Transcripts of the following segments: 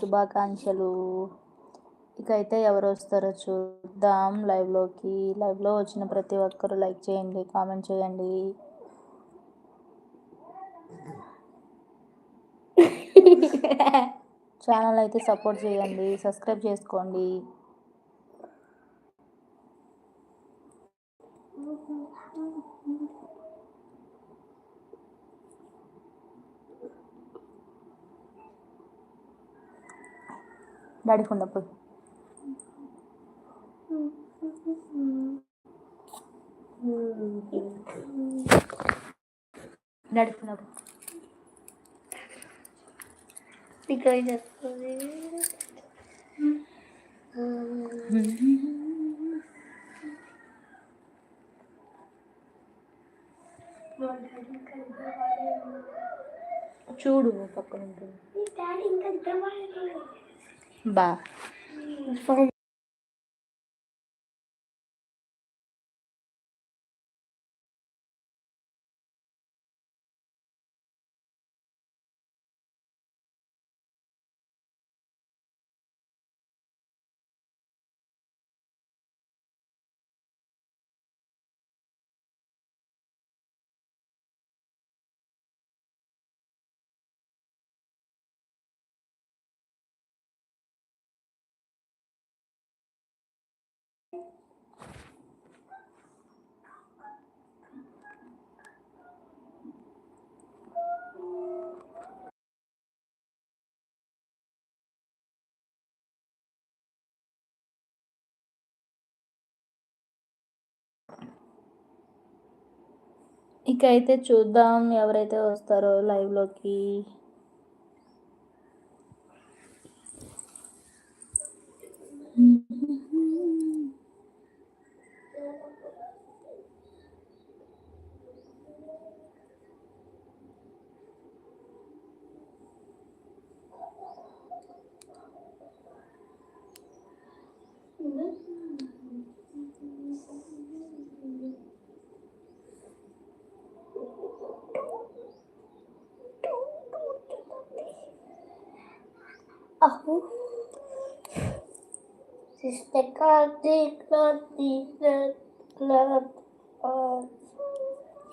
శుభాకాంక్షలు. ఇక అయితే ఎవరు వస్తారో చూద్దాం లైవ్లోకి లైవ్లో వచ్చిన ప్రతి ఒక్కరు లైక్ చేయండి కామెంట్ చేయండి. ఛానల్ అయితే సపోర్ట్ చేయండి సబ్స్క్రైబ్ చేసుకోండి. డాడీ కొండ పోయి. డాడీ కొండ చూడు పక్కన ఉంటుంది డాడీ ఇంకా 吧，方 ఇక అయితే చూద్దాం ఎవరైతే వస్తారో లైవ్లోకి. సిస్టర్ కార్తీక్ కార్తీక్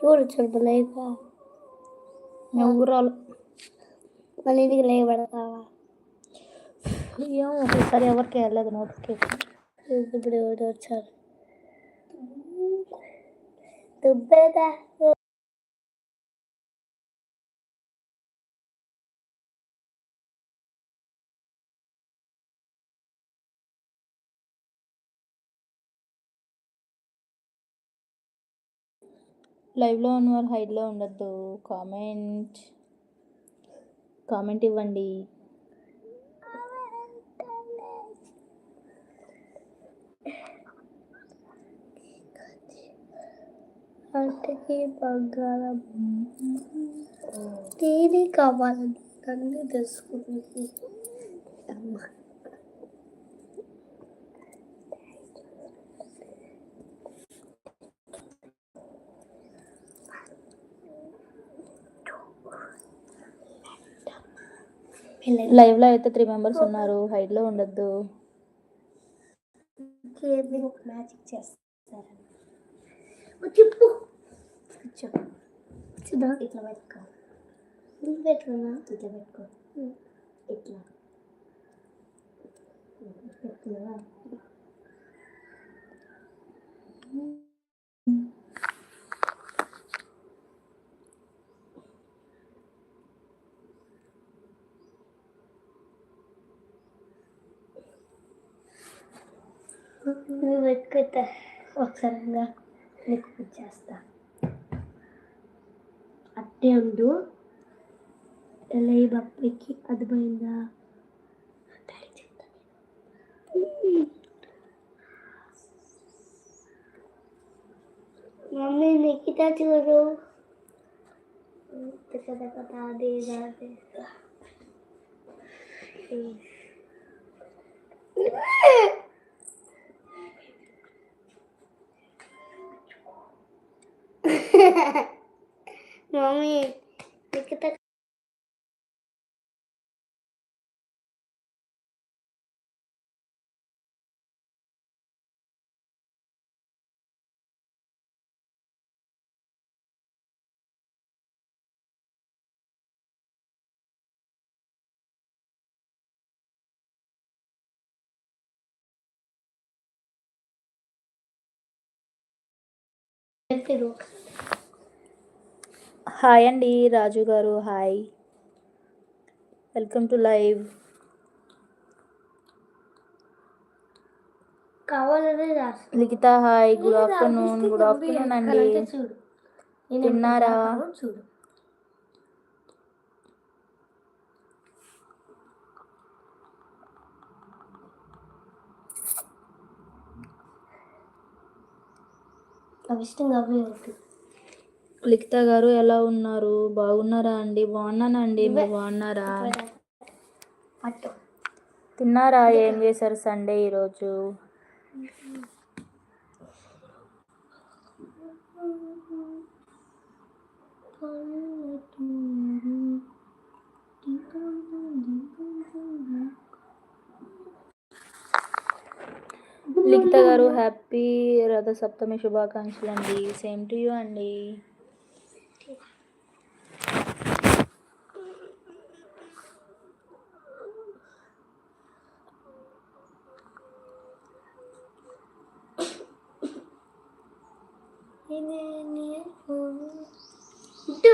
చూడు చూడు లేక ఊరాలు మన ఇంటికి లేబడతావా ఏమో ఒకసారి ఎవరికి వెళ్ళలేదు నోటిఫికేషన్ ఇప్పుడు ఎవరు వచ్చారు దుబ్బేదా లైవ్లో ఉన్నవారు హైడ్లో ఉండొద్దు. కామెంట్. కామెంట్ ఇవ్వండి. అంటకి బంగారం. తీరి కావాలని నన్ను తెలుసుకుంది అమ్మ లైవ్లో అయితే త్రీ మెంబర్స్ ఉన్నారు. హైడ్లో ఉండొద్దు. మ్యాజిక్ చేస్తారని. చెప్పు. ఇట్లా పెట్టుకో. పెట్టుకున్నా? ఇట్లా పెట్టుకో. ఇట్లా. పెట్టుకున్నావా? నువ్వు పెట్టుకుంటా ఒకసారి నీకు పూజ చేస్తా అట్టే ఉండు ఎలా ఈ బప్పకి అర్థమైందా డాడీ చెప్తా మమ్మీ నిఖిత చూడు కదా కదా అది అది Mami, kita Gracias. హాయ్ అండి రాజు గారు hi. Welcome to live. Likhita hi. Good afternoon good afternoon అండి. తిన్నారా? ఎంత లిఖిత గారు ఎలా ఉన్నారు? బాగున్నారా అండి? బాగున్నానండి మీరు బాగున్నారా? తిన్నారా? ఏం చేశారు సండే ఈరోజు? లిఖిత గారు హ్యాపీ రథ సప్తమి శుభాకాంక్షలు అండి సేమ్ టు యూ అండి.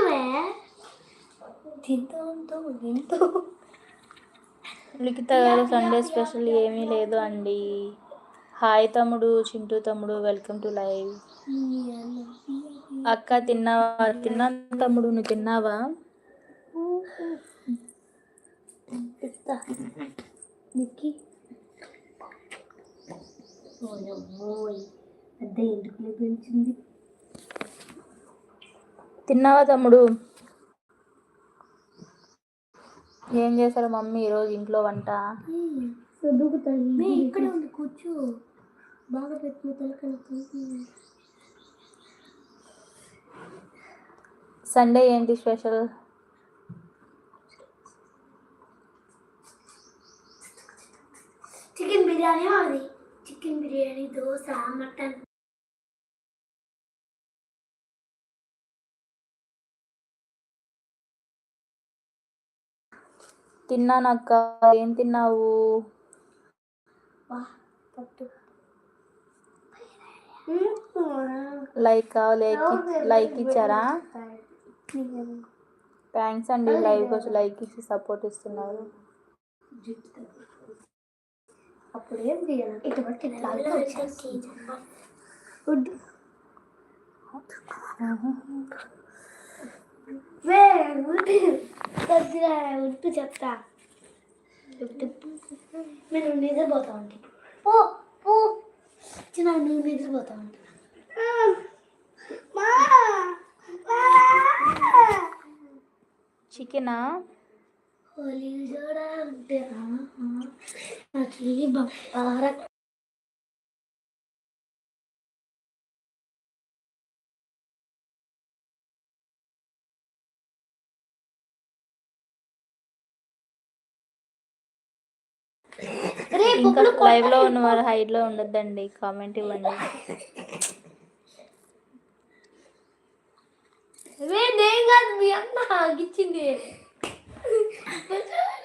ఇంటువే తింటూ తింటూ. లిఖిత గారు సండే స్పెషల్ ఏమీ లేదు అండి. హాయ్ తమ్ముడు చింటూ తమ్ముడు వెల్కమ్ టు లైవ్ అక్క తిన్నావా? తిన్నాను తమ్ముడు నువ్వు తిన్నావా? పెద్ద ఎంటుకలు పెంచింది? తిన్నావా తమ్ముడు? ఏం చేశారు మమ్మీ ఈరోజు ఇంట్లో వంట? మే ఇక్కడే ఉంది కూర్చో. బాగా పెట్టిన సండే ఏంటి special? Chicken biryani chicken biryani dosa mutton. తిన్నాను అక్క ఏం తిన్నావు? వా పట్టు. లైక్ లైక్ లైక్ ఇచ్చారా? థ్యాంక్స్ అండి. లైవ్ కోసం లైక్ ఇచ్చి సపోర్ట్ ఇస్తున్నారు. అప్పుడు ఉప్పు చెప్తా నేను నిద్రపోతా ఉంటా పో పో చిన్న నువ్వు నిద్రపోతా ఉంటా చికెనా? హోలీ జోడా ఉంటే నాకు బాగా ఇంకా లైవ్లో ఉన్న వారు హైడ్లో ఉండొద్దండి. కామెంట్ ఇవ్వండి. నేను కాదు మీ అన్న ఇచ్చింది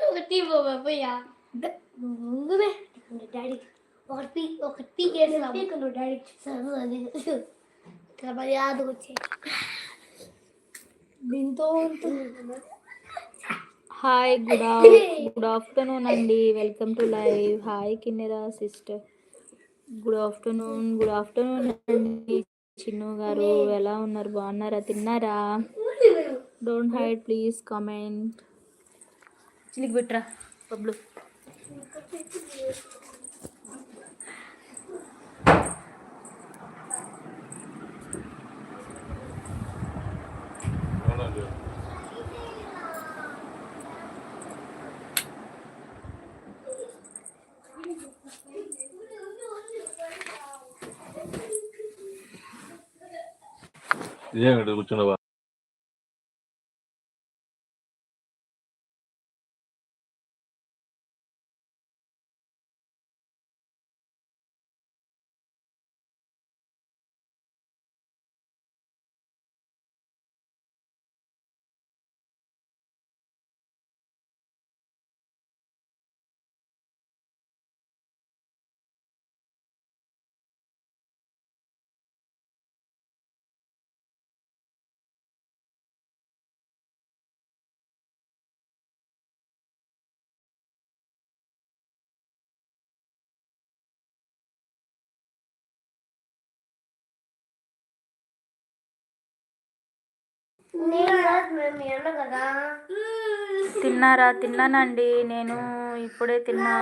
ఒకటి బాబా పోయా ముందుమే డాడీ. ఒకటి ఒకటి నువ్వు డాడీ చూసాను అది. మర్యాద వచ్చే దీంతో హాయ్ గుడ్ గుడ్ ఆఫ్టర్నూన్ అండి. Welcome to live hi Kinnera sister good afternoon good afternoon అండి. చిన్ను గారు ఎలా ఉన్నారు? బాగున్నారా? తిన్నారా? డోంట్ హైడ్ ప్లీజ్ కామెంట్ చిలికి పెట్టరా? పబ్లు. దేవుడు ఇక్కడ కూర్చున్నావా? తిన్నారా? తిన్నానండి. నేను ఇప్పుడే తిన్నా.